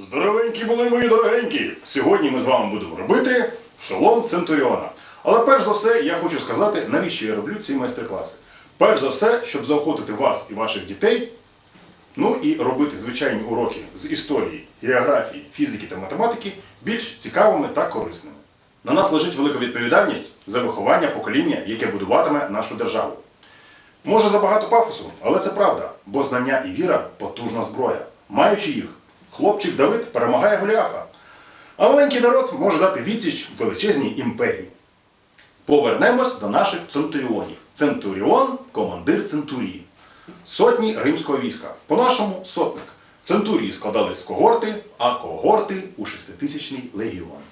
Здоровенькі були мої дорогенькі! Сьогодні ми з вами будемо робити шолом Центуріона. Але перш за все, я хочу сказати, навіщо я роблю ці майстер-класи. Перш за все, щоб заохотити вас і ваших дітей, ну і робити звичайні уроки з історії, географії, фізики та математики більш цікавими та корисними. На нас лежить велика відповідальність за виховання покоління, яке будуватиме нашу державу. Може забагато пафосу, але це правда, бо знання і віра потужна зброя. Маючи їх, хлопчик Давид перемагає Голіафа. А маленький народ може дати відсіч величезній імперії. Повернемось до наших центуріонів. Центуріон командир центурії. Сотні римського війська. По-нашому сотник. Центурії складались в когорти, а когорти у шеститисячний легіон.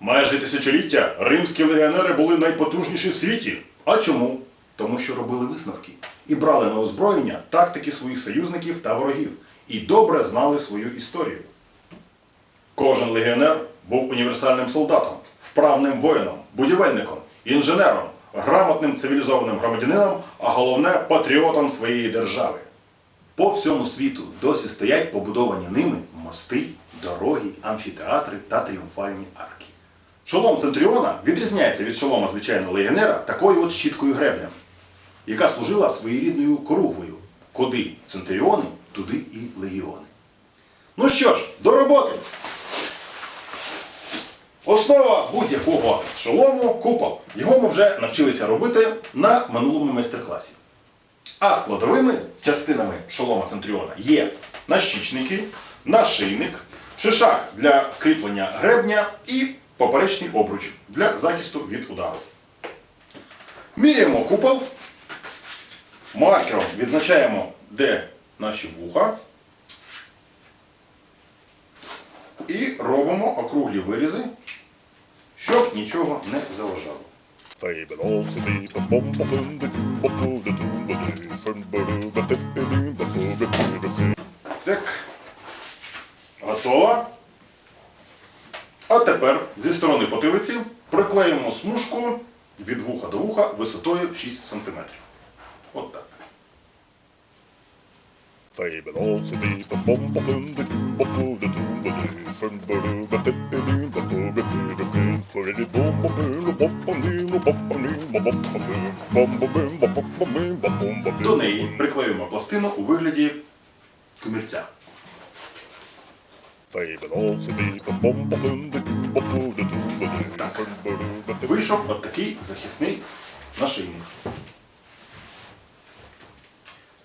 Майже тисячоліття римські легіонери були найпотужніші в світі. А чому? Тому що робили висновки і брали на озброєння тактики своїх союзників та ворогів, і добре знали свою історію. Кожен легіонер був універсальним солдатом, вправним воїном, будівельником, інженером, грамотним цивілізованим громадянином, а головне патріотом своєї держави. По всьому світу досі стоять побудовані ними мости, дороги, амфітеатри та тріумфальні арки. Шолом Центріона відрізняється від шолома звичайного легіонера такою от щіткою гребнем, яка служила своєрідною коругвою. Куди центріони, туди і легіони. Ну що ж, до роботи! Основа будь-якого шолому купол. Його ми вже навчилися робити на минулому майстер-класі. А складовими частинами шолома Центріона є нащічники, нашийник, шишак для кріплення гребня і поперечний обруч для захисту від удару. Міряємо купол. Маркером відзначаємо, де наші вуха. І робимо округлі вирізи, щоб нічого не заважало. Так. Готово. А тепер зі сторони потилиці приклеїмо смужку від вуха до вуха висотою в 6 см. От так. До неї приклеюємо пластину у вигляді комірця. Вийшов от такий захисний нашийник.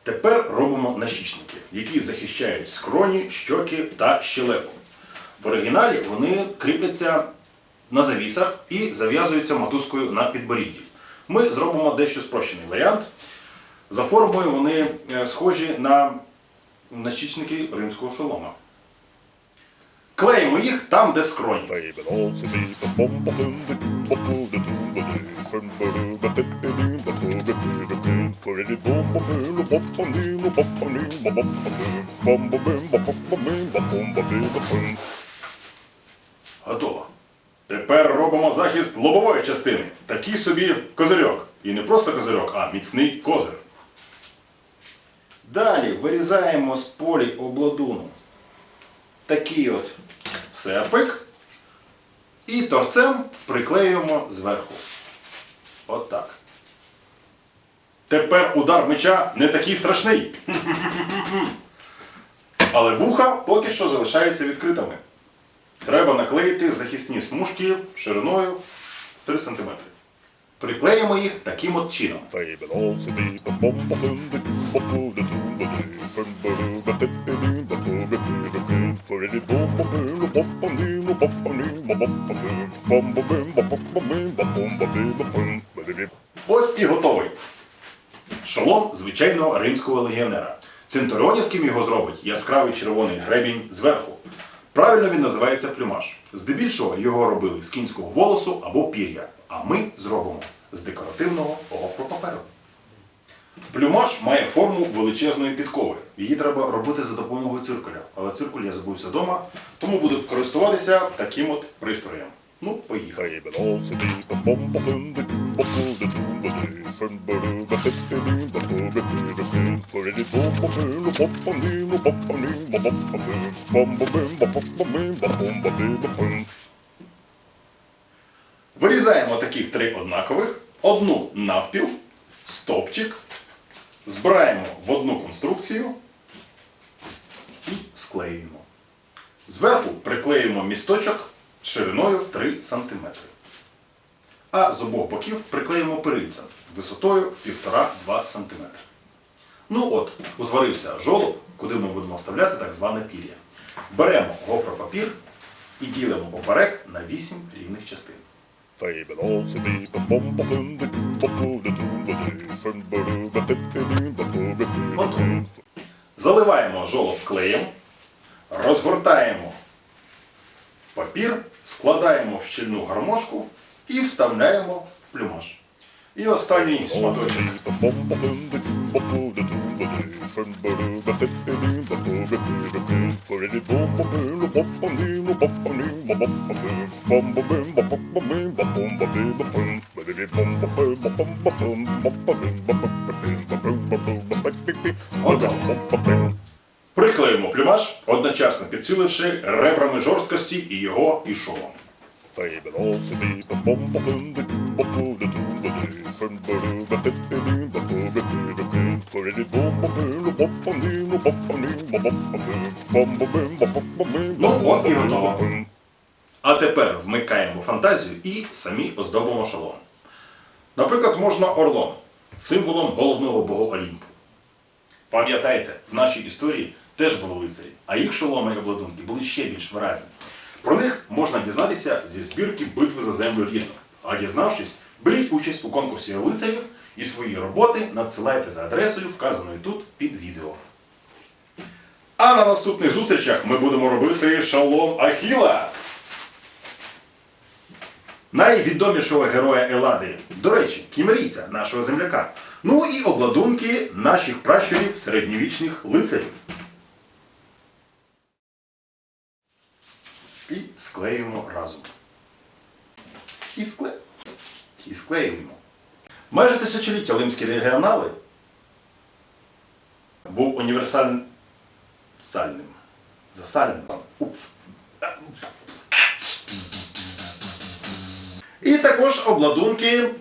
Тепер робимо нащічники, які захищають скроні, щоки та щелепу. В оригіналі вони кріпляться на завісах і зав'язуються мотузкою на підборідді. Ми зробимо дещо спрощений варіант. За формою вони е, схожі на нащічники римського шолома. Клеїмо їх там, де скроні. Готово. Тепер робимо захист лобової частини. Такий собі козирьок. І не просто козирьок, а міцний козир. Далі вирізаємо з полі обладуну такий от серпик і торцем приклеюємо зверху. От так. Тепер удар меча не такий страшний. Але вуха поки що залишаються відкритими. Треба наклеїти захисні смужки шириною в 3 см. Приклеїмо їх таким от чином. Ось і готовий. Шолом звичайного римського легіонера. Центуріонівським його зробить яскравий червоний гребінь зверху. Правильно він називається плюмаж. Здебільшого його робили з кінського волосу або пір'я, а ми зробимо з декоративного гофропаперу. Плюмаж має форму величезної підкови. Її треба робити за допомогою циркуля. Але циркуль я забувся вдома, тому буду користуватися таким от пристроєм. Ну, поїхали. Вирізаємо таких три однакових, одну навпіл, стопчик, збираємо в одну конструкцію і склеюємо. Зверху приклеюємо місточок шириною в 3 см. А з обох боків приклеїмо перильця висотою 1,5-2 см. Ну от, утворився жолоб, куди ми будемо вставляти так зване пір'я. Беремо гофропапір і ділимо поперек на 8 рівних частин. Готово. Заливаємо жолоб клеєм, розгортаємо папір, складаємо в щільну гармошку і вставляємо в плюмаж. І останній шматочок. Приклеїмо плюмаж, одночасно підсиливши ребрами жорсткості і його і шолом. Ну, от і готово. А тепер вмикаємо фантазію і самі оздобимо шолом. Наприклад, можна орлом, символом головного богу Олімпу. Пам'ятайте, в нашій історії теж були лицарі, а їх шоломи і обладунки були ще більш виразні. Про них можна дізнатися зі збірки битви за землю рідну. А дізнавшись, беріть участь у конкурсі лицарів і свої роботи надсилайте за адресою, вказаною тут під відео. А на наступних зустрічах ми будемо робити шалом Ахіла. Найвідомішого героя Елади. До речі, кімерійця нашого земляка. Ну і обладунки наших пращурів середньовічних лицарів. І склеюємо разом. І скле... І склеюємо. Майже тисячоліття лимські регіонали був універсальним. Засальним. І також обладунки